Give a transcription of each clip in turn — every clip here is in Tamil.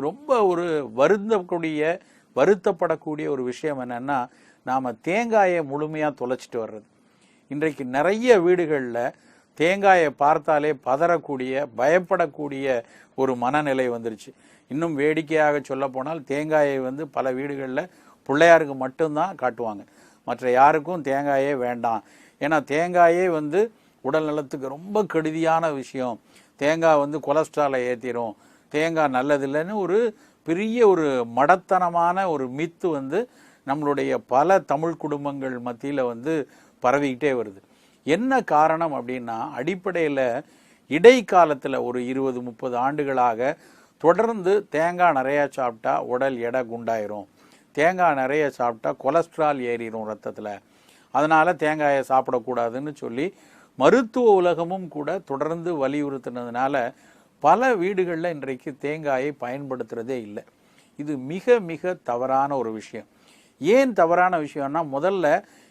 ரொம்ப ஒரு வருந்தக்கூடிய வருத்தப்படக்கூடிய ஒரு விஷயம் என்னென்னா நாம் தேங்காயை முழுமையாக தொலைச்சிட்டு வர்றது. இன்றைக்கு நிறைய வீடுகளில் தேங்காயை பார்த்தாலே பதறக்கூடிய பயப்படக்கூடிய ஒரு மனநிலை வந்துருச்சு. இன்னும் வேடிக்கையாக சொல்ல போனால் தேங்காயை வந்து பல வீடுகளில் பிள்ளையாருக்கு மட்டும்தான் காட்டுவாங்க. மற்ற யாருக்கும் தேங்காயே வேண்டாம். ஏன்னா தேங்காயே வந்து உடல் நலத்துக்கு ரொம்ப கெடுதியான விஷயம். தேங்காய் வந்து கொலஸ்ட்ராலை ஏற்றிடும் தேங்காய் நல்லதில்லைன்னு ஒரு பெரிய ஒரு மடத்தனமான ஒரு மித்து வந்து நம்மளுடைய பல தமிழ் குடும்பங்கள் மத்தியில் வந்து பரவிக்கிட்டே வருது. என்ன காரணம் அப்படின்னா அடிப்படையில் இடைக்காலத்தில் ஒரு இருபது முப்பது ஆண்டுகளாக தொடர்ந்து தேங்காய் நிறையா சாப்பிட்டா உடல் எடை குண்டாயிரும். தேங்காய் நிறைய சாப்பிட்டா கொலஸ்ட்ரால் ஏறிடும் ரத்தத்தில். அதனால் தேங்காயை சாப்பிடக்கூடாதுன்னு சொல்லி மருத்துவ உலகமும் கூட தொடர்ந்து வலியுறுத்தினதுனால பல வீடுகளில் இன்றைக்கு தேங்காயை பயன்படுத்துறதே இல்லை. இது மிக மிக தவறான ஒரு விஷயம். ஏன் தவறான விஷயம்னா முதல்ல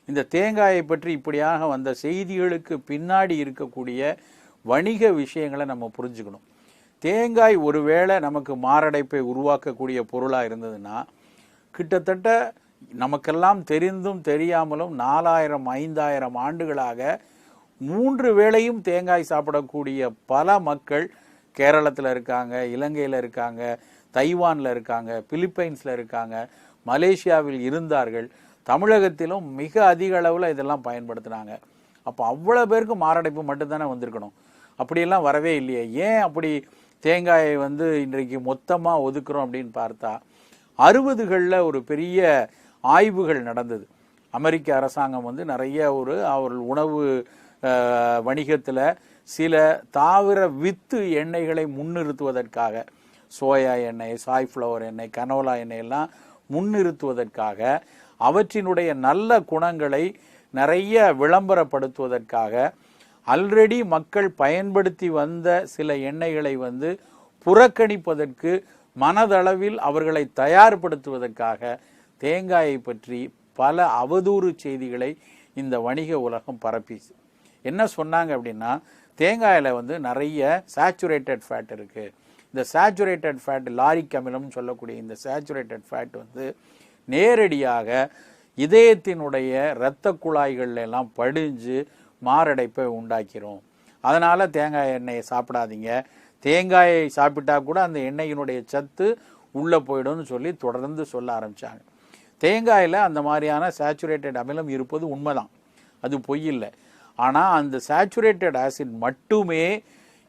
இந்த தேங்காயை பற்றி இப்படியாக வந்த செய்திகளுக்கு பின்னாடி இருக்கக்கூடிய வணிக விஷயங்களை நம்ம புரிஞ்சுக்கணும். தேங்காய் ஒருவேளை நமக்கு மாரடைப்பை உருவாக்கக்கூடிய பொருளாக இருந்ததுன்னா கிட்டத்தட்ட நமக்கெல்லாம் தெரிந்தும் தெரியாமலும் நாலாயிரம் ஐந்தாயிரம் ஆண்டுகளாக மூன்று வேளையும் தேங்காய் சாப்பிடக்கூடிய பல மக்கள் கேரளத்தில் இருக்காங்க இலங்கையில் இருக்காங்க தைவானில் இருக்காங்க பிலிப்பைன்ஸில் இருக்காங்க மலேசியாவில் இருந்தார்கள். தமிழகத்திலும் மிக அதிக அளவில் இதெல்லாம் பயன்படுத்தினாங்க. அப்போ அவ்வளோ பேருக்கு மாரடைப்பு மட்டும்தானே வந்திருக்கணும். அப்படியெல்லாம் வரவே இல்லையே. ஏன் அப்படி தேங்காயை வந்து இன்றைக்கு மொத்தமாக ஒதுக்குறோம் அப்படின்னு பார்த்தா அறுபதுகளில் ஒரு பெரிய ஆய்வுகள் நடந்தது. அமெரிக்க அரசாங்கம் வந்து நிறைய ஒரு அவர்கள் உணவு வணிகத்தில் சில தாவர வித்து எண்ணெய்களை முன்னிறுத்துவதற்காக சோயா எண்ணெய் சாய்ஃப்ளவர் எண்ணெய் கனோலா எண்ணெய் எல்லாம் முன்னிறுத்துவதற்காக அவற்றினுடைய நல்ல குணங்களை நிறைய விளம்பரப்படுத்துவதற்காக ஆல்ரெடி மக்கள் பயன்படுத்தி வந்த சில எண்ணெய்களை வந்து புறக்கணிப்பதற்கு மனதளவில் அவர்களை தயார்படுத்துவதற்காக தேங்காயை பற்றி பல அவதூறு செய்திகளை இந்த வணிக உலகம் பரப்பிச்சு என்ன சொன்னாங்க அப்படின்னா தேங்காயில் வந்து நிறைய சேச்சுரேட்டட் ஃபேட் இருக்குது இந்த சேச்சுரேட்டட் ஃபேட் லாரிக் அமிலம்னு சொல்லக்கூடிய இந்த சேச்சுரேட்டட் ஃபேட் வந்து நேரடியாக இதயத்தினுடைய இரத்த குழாய்கள்ல எல்லாம் படிஞ்சு மாரடைப்பை உண்டாக்கிறோம் அதனால் தேங்காய் எண்ணெயை சாப்பிடாதீங்க. தேங்காயை சாப்பிட்டா கூட அந்த எண்ணெயினுடைய சத்து உள்ளே போயிடும்னு சொல்லி தொடர்ந்து சொல்ல ஆரம்பித்தாங்க தேங்காயில் அந்த மாதிரியான சேச்சுரேட்டட் அமிலம் இருப்பது உண்மைதான். அது பொய் இல்லை. ஆனால் அந்த சேச்சுரேட்டட் ஆசிட் மட்டுமே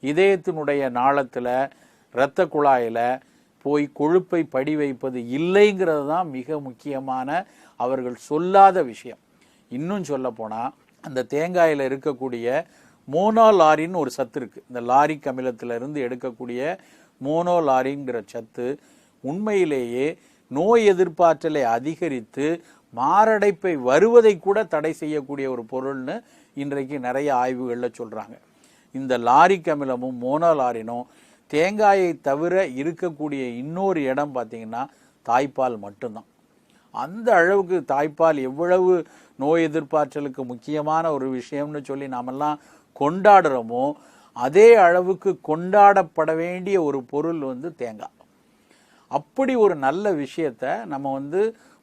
இதயத்தினுடைய நாளத்தில் இரத்த குழாயில் போய் கொழுப்பை படி வைப்பது இல்லைங்கிறது தான் மிக முக்கியமான அவர்கள் சொல்லாத விஷயம். இன்னும் சொல்ல போனால் அந்த தேங்காயில் இருக்கக்கூடிய மோனோலாரின்னு ஒரு சத்து இருக்குது இந்த லாரிக் அமிலத்திலிருந்து எடுக்கக்கூடிய மோனோலாரிங்கிற சத்து உண்மையிலேயே நோய் எதிர்ப்பாற்றலை அதிகரித்து மாரடைப்பை வருவதை கூட தடை செய்யக்கூடிய ஒரு பொருள்னு இன்றைக்கு நிறைய ஆய்வுகளில் சொல்கிறாங்க இந்த லாரிக் அமிலமும் மோனோலாரினும் தேங்காயை தவிர இருக்கக்கூடிய இன்னொரு இடம் பார்த்தீங்கன்னா தாய்ப்பால் மட்டும்தான். அந்த அளவுக்கு தாய்ப்பால் எவ்வளவு நோய் எதிர்ப்பாற்றலுக்கு முக்கியமான ஒரு விஷயம்னு சொல்லி நாமெல்லாம் கொண்டாடுறோமோ அதே அளவுக்கு கொண்டாடப்பட வேண்டிய ஒரு பொருள் வந்து தேங்காய் அப்படி ஒரு நல்ல விஷயத்த நம்ம வந்து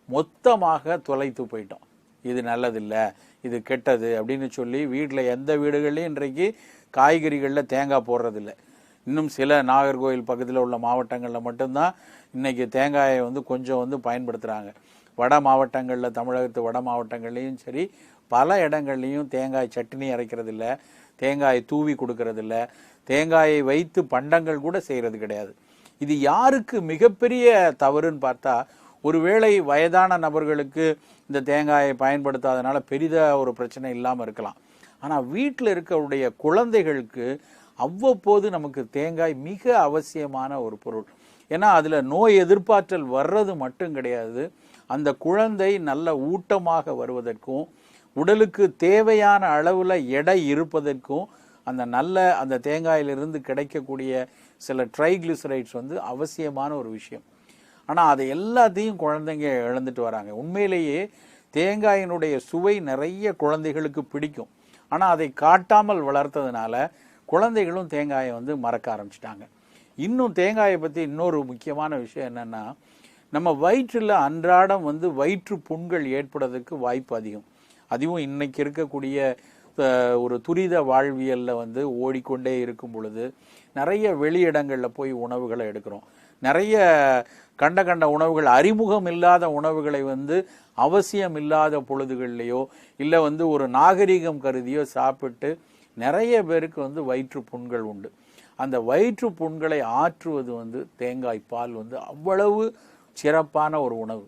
மொத்தமாக தொலைத்து போயிட்டோம். இது நல்லதில்லை இது கெட்டது அப்படின்னு சொல்லி வீட்டில் எந்த வீடுகள்லையும் இன்றைக்கு காய்கறிகளில் தேங்காய் போடுறதில்ல. இன்னும் சில நாகர்கோவில் பக்கத்தில் உள்ள மாவட்டங்களில் மட்டும்தான் இன்றைக்கி தேங்காயை வந்து கொஞ்சம் வந்து பயன்படுத்துகிறாங்க வட மாவட்டங்களில் தமிழகத்து வட மாவட்டங்கள்லையும் சரி பல இடங்கள்லையும் தேங்காய் சட்னி அரைக்கிறதில்ல தேங்காயை தூவி கொடுக்கறதில்ல தேங்காயை வைத்து பண்டங்கள் கூட செய்கிறது கிடையாது. இது யாருக்கு மிகப்பெரிய தவறுன்னு பார்த்தா ஒருவேளை வயதான நபர்களுக்கு இந்த தேங்காயை பயன்படுத்தாதனால பெரிதாக ஒரு பிரச்சனை இல்லாமல் இருக்கலாம். ஆனால் வீட்டில் இருக்கக்கூடிய குழந்தைகளுக்கு அவ்வப்போது நமக்கு தேங்காய் மிக அவசியமான ஒரு பொருள். ஏன்னா அதில் நோய் எதிர்ப்பாற்றல் வர்றது மட்டும் கிடையாது. அந்த குழந்தை நல்ல ஊட்டமாக வருவதற்கும் உடலுக்கு தேவையான அளவில் எடை இருப்பதற்கும் அந்த நல்ல அந்த தேங்காயிலிருந்து கிடைக்கக்கூடிய சில ட்ரைக்ளிசரைட்ஸ் வந்து அவசியமான ஒரு விஷயம். ஆனால் அதை எல்லாத்தையும் குழந்தைங்க இழந்துட்டு வராங்க. உண்மையிலேயே தேங்காயினுடைய சுவை நிறைய குழந்தைகளுக்கு பிடிக்கும். ஆனால் அதை காட்டாமல் வளர்த்ததுனால குழந்தைகளும் தேங்காயை வந்து மறக்க ஆரம்பிச்சிட்டாங்க. இன்னும் தேங்காயை பற்றி இன்னொரு முக்கியமான விஷயம் என்னென்னா நம்ம வயிற்றில் அன்றாடம் வந்து வயிற்று புண்கள் ஏற்படுறதுக்கு வாய்ப்பு அதிகம். அதுவும் இன்னைக்கு இருக்கக்கூடிய ஒரு துரித வாழ்வியலில் வந்து ஓடிக்கொண்டே இருக்கும் பொழுது நிறைய வெளியிடங்களில் போய் உணவுகளை எடுக்கிறோம். நிறைய கண்ட கண்ட உணவுகள் அறிமுகம் இல்லாத உணவுகளை வந்து அவசியம் இல்லாத பொழுதுகள்லையோ இல்லை வந்து ஒரு நாகரிகம் கருதியோ சாப்பிட்டு நிறைய பேருக்கு வந்து வயிற்று புண்கள் உண்டு. அந்த வயிற்று புண்களை ஆற்றுவது வந்து தேங்காய் பால் வந்து அவ்வளவு சிறப்பான ஒரு உணவு.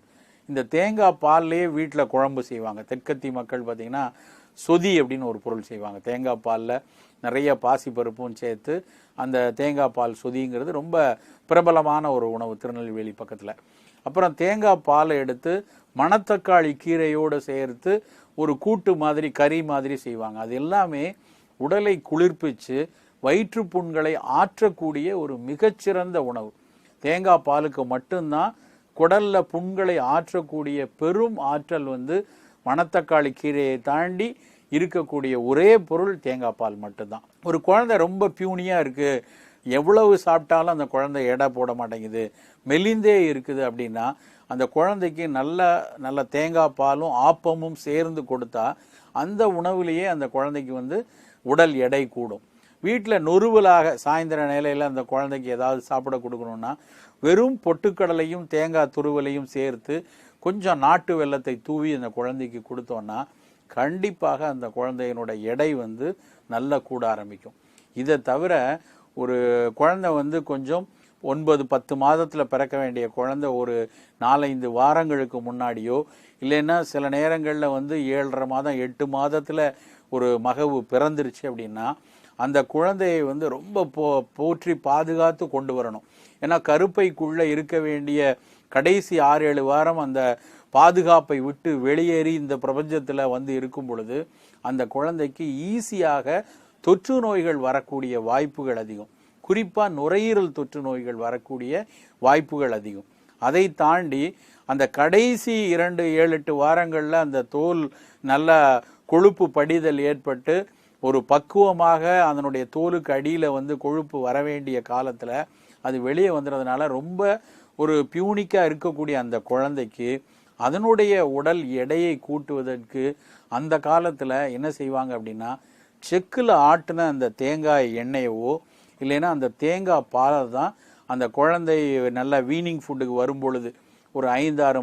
இந்த தேங்காய் பால்லையே வீட்டில் குழம்பு செய்வாங்க. தெற்கத்தி மக்கள் பார்த்திங்கன்னா சொதி அப்படின்னு ஒரு பொருள் செய்வாங்க. தேங்காய் பாலில் நிறைய பாசிப்பருப்பும் சேர்த்து அந்த தேங்காய் பால் சொதிங்கிறது ரொம்ப பிரபலமான ஒரு உணவு திருநெல்வேலி பக்கத்தில். அப்புறம் தேங்காய் பாலை எடுத்து மணத்தக்காளி கீரையோடு சேர்த்து ஒரு கூட்டு மாதிரி கறி மாதிரி செய்வாங்க. அது எல்லாமே உடலை குளிர்ப்பிச்சு வயிற்று புண்களை ஆற்றக்கூடிய ஒரு மிகச்சிறந்த உணவு. தேங்காய் பாலுக்கு மட்டும்தான் குடலில் புண்களை ஆற்றக்கூடிய பெரும் ஆற்றல் வந்து மணத்தக்காளி கீரையை தாண்டி இருக்கக்கூடிய ஒரே பொருள் தேங்காய் பால் மட்டும்தான். ஒரு குழந்தை ரொம்ப பியூனியாக இருக்குது எவ்வளவு சாப்பிட்டாலும் அந்த குழந்தை எடை போட மாட்டேங்குது. மெலிந்தே இருக்குது அப்படின்னா அந்த குழந்தைக்கு நல்ல நல்ல தேங்காய் பாலும் ஆப்பமும் சேர்ந்து கொடுத்தா அந்த உணவுலேயே அந்த குழந்தைக்கு வந்து உடல் எடை கூடும். வீட்டில் நொறுவலாக சாயந்தர நிலையில் அந்த குழந்தைக்கு ஏதாவது சாப்பிட கொடுக்கணும்னா வெறும் பொட்டுக்கடலையும் தேங்காய் துருவலையும் சேர்த்து கொஞ்சம் நாட்டு வெல்லத்தை தூவி அந்த குழந்தைக்கு கொடுத்தோன்னா கண்டிப்பாக அந்த குழந்தையினோட எடை வந்து நல்லா கூட ஆரம்பிக்கும். இதை தவிர ஒரு குழந்தை வந்து கொஞ்சம் ஒன்பது பத்து மாதத்தில் பிறக்க வேண்டிய குழந்தை ஒரு நாலஞ்சு வாரங்களுக்கு முன்னாடியோ இல்லைன்னா சில நேரங்களில் வந்து ஏழரை மாதம் எட்டு மாதத்தில் ஒரு மகவு பிறந்துருச்சு அப்படின்னா அந்த குழந்தையை வந்து ரொம்ப போ போற்றி பாதுகாத்து கொண்டு வரணும். ஏன்னா கருப்பைக்குள்ளே இருக்க வேண்டிய கடைசி ஆறு ஏழு வாரம் அந்த பாதுகாப்பை விட்டு வெளியேறி இந்த பிரபஞ்சத்தில் வந்து இருக்கும் பொழுது அந்த குழந்தைக்கு ஈஸியாக தொற்று நோய்கள் வரக்கூடிய வாய்ப்புகள் அதிகம். குறிப்பாக நுரையீரல் தொற்று நோய்கள் வரக்கூடிய வாய்ப்புகள் அதிகம். அதை தாண்டி அந்த கடைசி இரண்டு ஏழு எட்டு வாரங்களில் அந்த தோல் நல்ல கொழுப்பு படிதல் ஏற்பட்டு ஒரு பக்குவமாக அதனுடைய தோலுக்கு அடியில் வந்து கொழுப்பு வர வேண்டிய காலத்தில் அது வெளியே வந்துடுறதுனால ரொம்ப ஒரு பியூனிக்காக இருக்கக்கூடிய அந்த குழந்தைக்கு அதனுடைய உடல் எடையை கூட்டுவதற்கு அந்த காலத்தில் என்ன செய்வாங்க அப்படின்னா செக்குல ஆட்டின அந்த தேங்காய் எண்ணெயவோ இல்லைன்னா அந்த தேங்காய் பாலை தான் அந்த குழந்தை நல்லா வீனிங் ஃபுட்டுக்கு வரும் பொழுது ஒரு ஐந்து ஆறு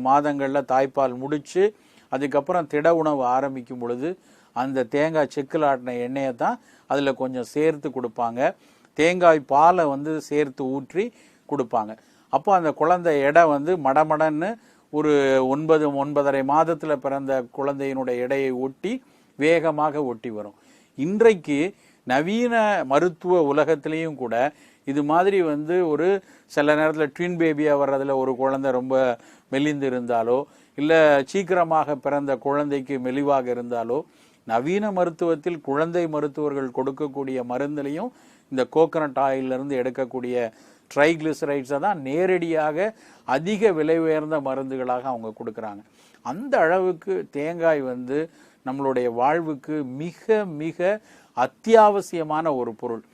தாய்ப்பால் முடித்து அதுக்கப்புறம் திட உணவு ஆரம்பிக்கும் பொழுது அந்த தேங்காய் செக்கில் ஆட்டின எண்ணெயை தான் அதில் கொஞ்சம் சேர்த்து கொடுப்பாங்க. தேங்காய் பாலை வந்து சேர்த்து ஊற்றி கொடுப்பாங்க. அப்போ அந்த குழந்தை எடை வந்து மடமடன்னு ஒரு ஒன்பது ஒன்பதரை மாதத்தில் பிறந்த குழந்தையினுடைய எடையை ஒட்டி வேகமாக ஒட்டி வரும். இன்றைக்கு நவீன மருத்துவ உலகத்திலையும் கூட இது மாதிரி வந்து ஒரு சில நேரத்தில் ட்வின் பேபியாக வர்றதில் ஒரு குழந்தை ரொம்ப மெலிந்து இருந்தாலோ இல்லை சீக்கிரமாக பிறந்த குழந்தைக்கு மெலிவாக இருந்தாலோ நவீன மருத்துவத்தில் குழந்தை மருத்துவர்கள் கொடுக்கக்கூடிய மருந்துலையும் இந்த கோகனட் ஆயில்ல இருந்து எடுக்கக்கூடிய ட்ரைகிளிசரைட்ஸை தான் நேரடியாக அதிக விலை உயர்ந்த மருந்துகளாக அவங்க கொடுக்குறாங்க. அந்த அளவுக்கு தேங்காய் வந்து நம்மளுடைய வாழ்வுக்கு மிக மிக அத்தியாவசியமான ஒரு பொருள்.